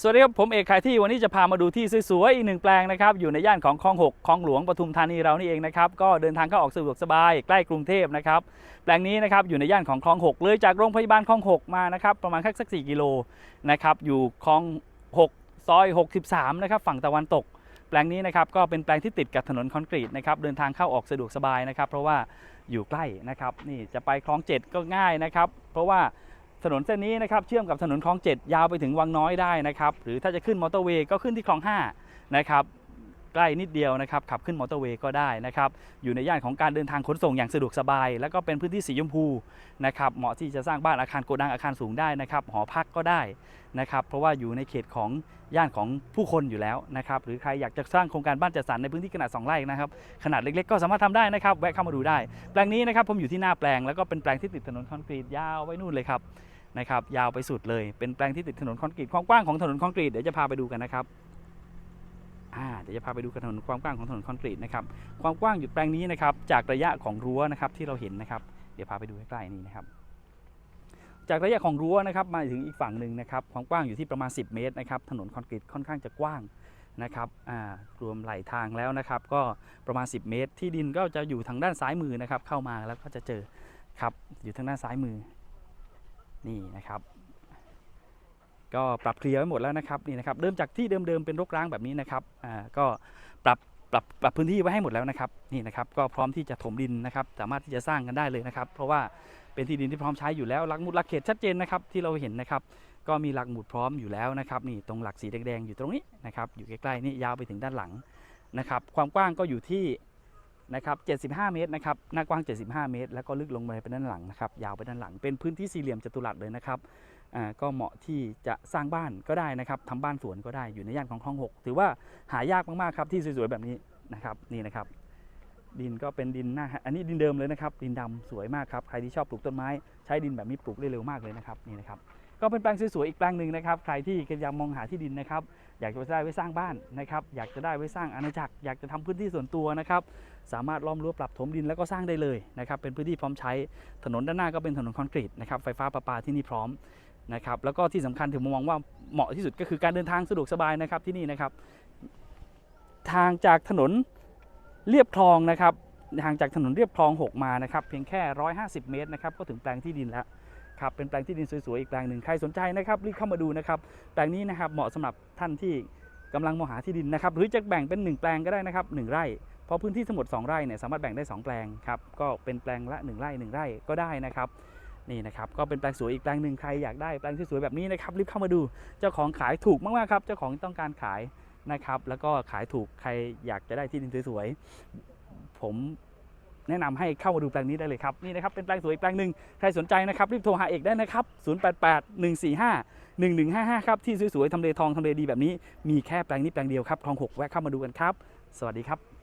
สวัสดีครับ ผมเอกขายที่วันนี้จะพามาดูที่สวยๆ อีกหนึ่งแปลงนะครับ อยู่ในย่านของคลองหกคลองหลวงปทุมธานีเรานี่เองนะครับ ก็เดินทางเข้าออกสะดวกสบายใกล้กรุงเทพนะครับ แปลงนี้นะครับอยู่ในย่านของคลองหกเลยจากโรงพยาบาลคลองหกมานะครับ ประมาณแค่สัก4กิโลนะครับ อยู่คลองหกซอย 63 นะครับ ฝั่งตะวันตก แปลงนี้นะครับก็เป็นแปลงที่ติดกับถนนคอนกรีตนะครับ เดินทางเข้าออกสะดวกสบายนะครับ เพราะว่าอยู่ใกล้นะครับ นี่จะไปคลองเจ็ดก็ง่ายนะครับ เพราะว่า ถนนเส้นนี้นะครับเชื่อมกับถนนคลองเจ็ดยาวไปถึงวังน้อยได้นะครับหรือถ้าจะขึ้นมอเตอร์เวย์ก็ขึ้นที่คลองห้านะครับ ใกล้นิดเดียวนะครับ ขับขึ้นมอเตอร์เวย์ก็ได้นะครับ อยู่ในย่านของการเดินทางขนส่งอย่างสะดวกสบาย แล้วก็เป็นพื้นที่สีชมพูนะครับ เหมาะที่จะสร้างบ้านอาคารโกดังอาคารสูงได้นะครับ หอพักก็ได้นะครับ เพราะว่าอยู่ในเขตของย่านของผู้คนอยู่แล้วนะครับ หรือใครอยากจะสร้างโครงการบ้านจัดสรรในพื้นที่ขนาด 2 ไร่นะครับ ขนาดเล็กๆ ก็สามารถทำได้นะครับ แวะเข้ามาดูได้ แปลงนี้นะครับผมอยู่ที่หน้าแปลง แล้วก็เป็นแปลงที่ติดถนนคอนกรีตยาวไปนู่นเลยครับนะครับ ยาวไปสุดเลย เป็นแปลงที่ติดถนนคอนกรีต ความกว้างของถนนคอนกรีต เดี๋ยวจะพาไปดูกันนะครับ อ่าเดี๋ยวจะพาไปดูถนนความกว้างของถนนคอนกรีตนะครับ ความกว้างอยู่แปลงนี้นะครับ จากระยะของรั้วนะครับที่เราเห็นนะครับ เดี๋ยวพาไปดูใกล้ๆนี่นะครับ จากระยะของรั้วนะครับมาถึงอีกฝั่งหนึ่งนะครับ ความกว้างอยู่ที่ประมาณ 10 เมตรนะครับ ถนนคอนกรีตค่อนข้างจะกว้างนะครับอ่ารวมไหลทางแล้วนะครับ ก็ประมาณ 10 เมตร ที่ดินก็จะอยู่ทางด้านซ้ายมือนะครับ เข้ามาแล้วก็จะเจอครับ อยู่ทางด้านซ้ายมือ นี่นะครับ ก็ปรับเคลียร์ไว้หมดแล้วนะครับนี่นะครับเริ่มจากที่เดิมๆเป็นรกร้างแบบนี้นะครับอ่าก็ปรับปรับปรับพื้นที่ไว้ให้หมดแล้วนะครับนี่นะครับก็พร้อมที่จะถมดินนะครับสามารถที่จะสร้างกันได้เลยนะครับ เพราะว่าเป็นที่ดินที่พร้อมใช้อยู่แล้วหลักหมุดหลักเขตชัดเจนนะครับที่เราเห็นนะครับ ก็มีหลักหมุดพร้อมอยู่แล้วนะครับนี่ตรงหลักสีแดงๆอยู่ตรงนี้นะครับอยู่ใกล้ๆนี่ยาวไปถึงด้านหลังนะครับความกว้างก็อยู่ที่ นะครับ 75 เมตรนะครับ หน้ากว้าง 75 เมตร แล้วก็ลึกลงไปเป็นด้านหลังนะครับ ยาวไปด้านหลัง เป็นพื้นที่สี่เหลี่ยมจัตุรัสเลยนะครับ อ่า ก็เหมาะที่จะสร้างบ้านก็ได้นะครับทำบ้านสวนก็ได้ อยู่ในย่านของคลองหกถือว่าหายากมากๆครับที่สวยๆแบบนี้นะครับ นี่นะครับ ดินก็เป็นดินหน้า อันนี้ดินเดิมเลยนะครับ ดินดำสวยมากครับ ใครที่ชอบปลูกต้นไม้ ใช้ดินแบบนี้ปลูกได้เร็วมากเลยนะครับ นี่นะครับ ก็เป็นแปลงสวยๆอีกแปลงหนึ่งนะครับ ใครที่กำลังมองหาที่ดินนะครับ อยากจะได้ไว้สร้างบ้านนะครับ อยากจะได้ไว้สร้างอาณาจักร อยากจะทำพื้นที่ส่วนตัวนะครับ สามารถล้อมรั้วปรับถมดินแล้วก็สร้างได้เลยนะครับ เป็นพื้นที่พร้อมใช้ ถนนด้านหน้าก็เป็นถนนคอนกรีตนะครับ ไฟฟ้าประปาที่นี่พร้อมนะครับ แล้วก็ที่สำคัญถึงมองว่าเหมาะที่สุดก็คือการเดินทางสะดวกสบายนะครับที่นี่นะครับ ทางจากถนนเรียบคลองนะครับห่างจากถนนเรียบคลอง 6 มานะครับ เพียงแค่ 150 เมตรนะครับ ก็ถึงแปลงที่ดินแล้ว ครับเป็นแปลงที่ดินสวยๆอีกแปลงหนึ่งใครสนใจนะครับรีบเข้ามาดูนะครับแปลงนี้นะครับเหมาะสำหรับท่านที่กำลังมองหาที่ดินนะครับหรือจะแบ่งเป็น 1 แปลงก็ได้นะครับ1ไร่เพราะพื้นที่ทั้งหมด2ไร่เนี่ยสามารถแบ่งได้ 2 แปลงครับก็เป็นแปลงละ 1 ไร่ 1 ไร่ก็ได้นะครับนี่นะครับก็เป็นแปลงสวยอีกแปลงหนึ่งใครอยากได้แปลงสวยๆแบบนี้นะครับรีบเข้ามาดูเจ้าของขายถูกมากๆครับเจ้าของต้องการขายนะครับแล้วก็ขายถูกใครอยากจะได้ที่ดินสวยๆผม แนะนำให้เข้ามาดูแปลงนี้ได้เลยครับนี่นะครับเป็นแปลงสวยอีกแปลงหนึ่งใครสนใจนะครับรีบโทรหาเอกได้นะครับ 088 145 1155 ครับที่สวยๆทำเลทองทำเลดีแบบนี้มีแค่แปลงนี้แปลงเดียวครับคลองหกแวะเข้ามาดูกันครับ สวัสดีครับ